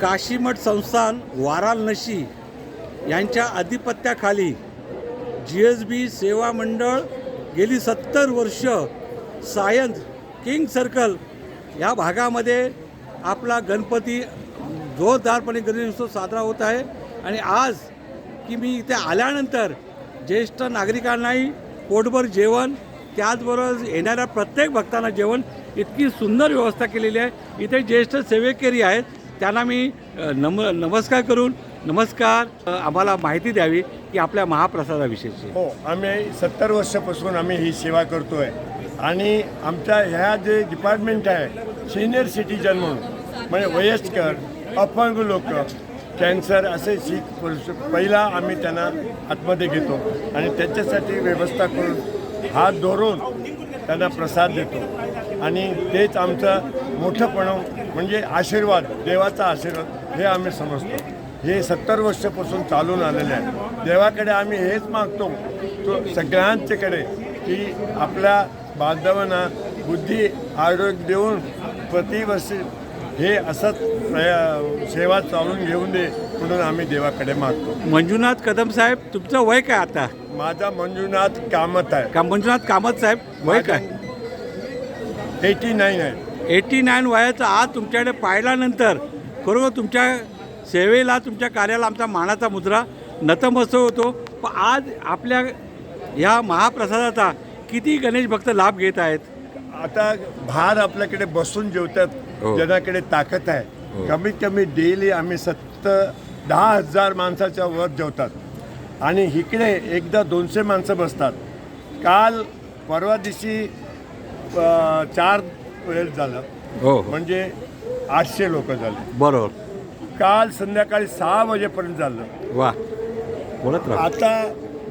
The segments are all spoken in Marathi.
काशीमठ संस्थान वाराणसी यांच्या अधिपत्याखाली जी एस बी सेवा मंडळ गेली सत्तर वर्ष सायन्स किंग सर्कल या भागामध्ये आपला गणपती जोरदारपणे गणेशोत्सव साजरा होत आहे. आणि आज की मी इथे आल्यानंतर ज्येष्ठ नागरिकांनाही पोटभर जेवण त्याचबरोबर येणाऱ्या प्रत्येक भक्तांना जेवण इतकी सुंदर व्यवस्था केलेली आहे. इथे ज्येष्ठ सेवेकरी आहेत. त्यांना मी नम नमस्कार करून नमस्कार आम्हाला माहिती द्यावी की आपल्या महाप्रसादाविषयीची. हो आम्ही सत्तर वर्षापासून आम्ही ही सेवा करतो आहे आणि आमच्या ह्या जे डिपार्टमेंट आहे सिनियर सिटीजन म्हणून म्हणजे वयस्कर अपंग लोक कॅन्सर असे शीख पहिला आम्ही त्यांना आतमध्ये घेतो. आणि त्याच्यासाठी व्यवस्था करून हात धरून त्यांना प्रसाद देतो. आणि तेच आमचं मोठंपण म्हणजे आशीर्वाद देवाचा आशीर्वाद हे आम्ही समजतो. हे सत्तर वर्षापासून चालून आलेलं आहे. देवाकडे आम्ही हेच मागतो. तो सगळ्यांच्याकडे की आपल्या बांधवांना बुद्धी आरोग्य देऊन प्रतिवर्षी हे असंच सेवा चालून घेऊन दे म्हणून आम्ही देवाकडे मागतो. मंजुनाथ कदम साहेब तुमचं वय काय आता? माझा मंजुनाथ कामत आहे. का मंजुनाथ कामत साहेब वय काय? एटी नाईन आहे. एटी नाईन वयाचं आज तुमच्याकडे पाहिल्यानंतर खरोखर तुमच्या सेवेला तुमच्या कार्याला आमचा मानाचा मुद्रा नतमस्तक होतो. पण आज आपल्या ह्या महाप्रसादाचा किती गणेश भक्त लाभ घेत आहेत? आता भार आपल्याकडे बसून जेवतात हो. ज्याच्याकडे ताकद आहे. कमीत कमी डेली आम्ही सत्तर दहा हजार माणसाच्या वर जेवतात. आणि इकडे एकदा दोनशे माणसं बसतात. काल परवा दिवशी चार वेळेस झालं. हो म्हणजे आठशे लोक झाले. बरोबर. काल संध्याकाळी सहा वाजेपर्यंत झालं. वा. बोलत राहा. आता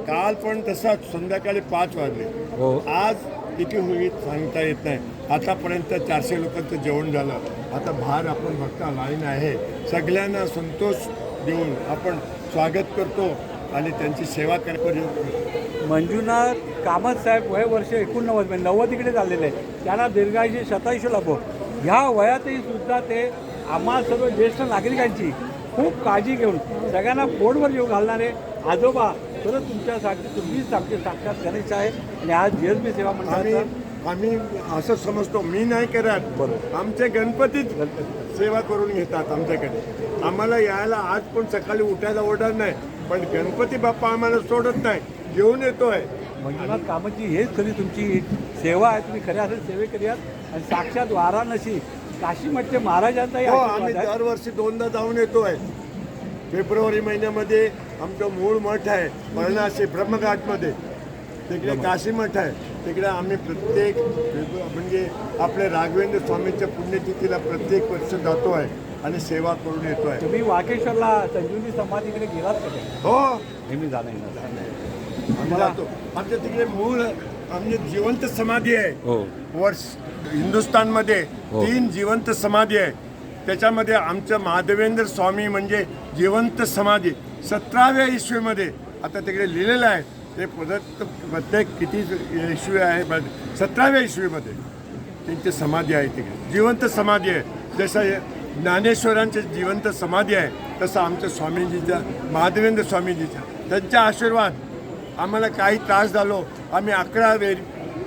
काल पण तसाच संध्याकाळी पाच वाजले. हो. आज किती होईल सांगता येत नाही. आतापर्यंत चारशे लोकांचं जेवण झालं. आता बाहेर आपण बघता लाईन आहे. सगळ्यांना संतोष देऊन आपण स्वागत करतो. आणि त्यांची सेवा करतो मंजुनाथ कामत साहेब वय वर्ष एकोणनव्वद म्हणजे नव्वदीकडे झालेले आहे त्यांना दीर्घायुष्य शतायुष्य लाभो. ह्या वयातही सुद्धा ते आम्हा सर्व ज्येष्ठ नागरिकांची खूप काळजी घेऊन सगळ्यांना पोटभर जेव घालणारे आजोबा खरंच तुमच्यासाठी तुम्हीच आमचे साक्षात गणेश आहे आणि आज जी एस बी सेवा मंडळाचा आम्ही असं समजतो मी नाही करत. बरोबर. आमचे गणपतीच सेवा करून घेतात आमच्याकडे. आम्हाला यायला आज पण सकाळी उठायला ओढणार नाही. पण गणपती बाप्पा आम्हाला सोडत नाही घेऊन येतोय. मंजुनाथ कामतची हेच खरी तुमची सेवा आहे तुम्ही खऱ्या असेल सेवेकरी आहात. आणि साक्षात वाराणसी काशीमठचे महाराजांचाही हो आशीर्वाद आम्ही आहे. दरवर्षी दोनदा जाऊन येतोय. फेब्रुवारी महिन्यामध्ये आमचं मूळ मठ आहे वर्णाशी ब्रह्मघाटमध्ये. तिकडे काशी मठ आहे. तिकडे आम्ही प्रत्येक म्हणजे आपल्या राघवेंद्र स्वामींच्या पुण्यतिथीला प्रत्येक वर्ष जातो आहे. आणि सेवा करून येतो आहे तुम्ही वाकेश्वरला संजीवनी समाधीकडे गेलात का? ते? हो नेहमी जाणं. आम्ही जातो. आमच्या तिकडे मूळ आमची जिवंत समाधी आहे. हो. वर्ष हिंदुस्थानमध्ये हो. तीन जिवंत समाधी आहे. त्याच्यामध्ये आमचं महादेवेंद्र स्वामी म्हणजे जिवंत समाधी. सतराव्या ईस्वीमध्ये आता तिकडे लिहिलेलं आहे. ते परत प्रत्येक किती ईस्वी आहे पण सतराव्या ईस्वीमध्ये त्यांची समाधी आहे तिकडे. जिवंत समाधी आहे. जसं ज्ञानेश्वरांची जिवंत समाधी आहे तसं आमच्या स्वामीजीच्या महादेवेंद्र स्वामीजीच्या. त्यांचा आशीर्वाद. आम्हाला काही त्रास झालो आम्ही अकरा वेळ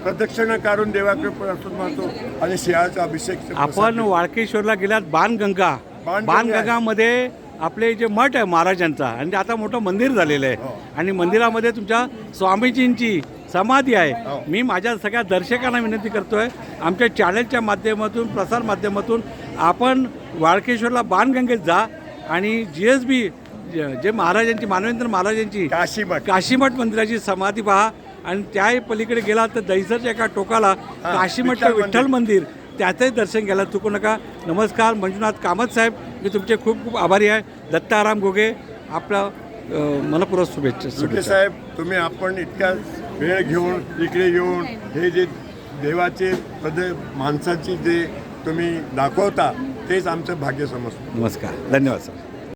प्रदक्षिणा काढून देवाकडे प्रसाद मारतो आणि सिंहाचा अभिषेक आपण वाळकेश्वरला गेलात बाणगंगा. बाणगंगा. बाणगंगामध्ये आपले जे मठ आहे महाराजांचा आणि आता मोठं मंदिर झालेलं आहे. हो. आणि मंदिरामध्ये तुमच्या स्वामीजींची समाधी आहे. हो. मी माझ्या सगळ्या दर्शकांना विनंती करतोय आमच्या चॅनलच्या माध्यमातून प्रसार माध्यमातून आपण वाळकेश्वरला बाणगंगेत जा आणि जी एस बी जे महाराजांची मानवेंद्र महाराजांची काशी मठ काशीमठ मंदिराची समाधी पहा. आणि त्याही पलीकडे गेला तर दहिसरच्या एका टोकाला काशीमठचं विठ्ठल मंदिर. त्याचंही दर्शन घ्यायला चुकू नका. नमस्कार मंजुनाथ कामत साहेब. मी तुमचे खूप खूप आभारी आहे. दत्ताराम घोगे आपला मनपूर्वक शुभेच्छा सुखे साहेब तुम्ही आपण इतका वेळ घेऊन इकडे येऊन हे जे देवाचे पद माणसाची जे तुम्ही दाखवता तेच आमचं भाग्य समजतो. नमस्कार. धन्यवाद सर.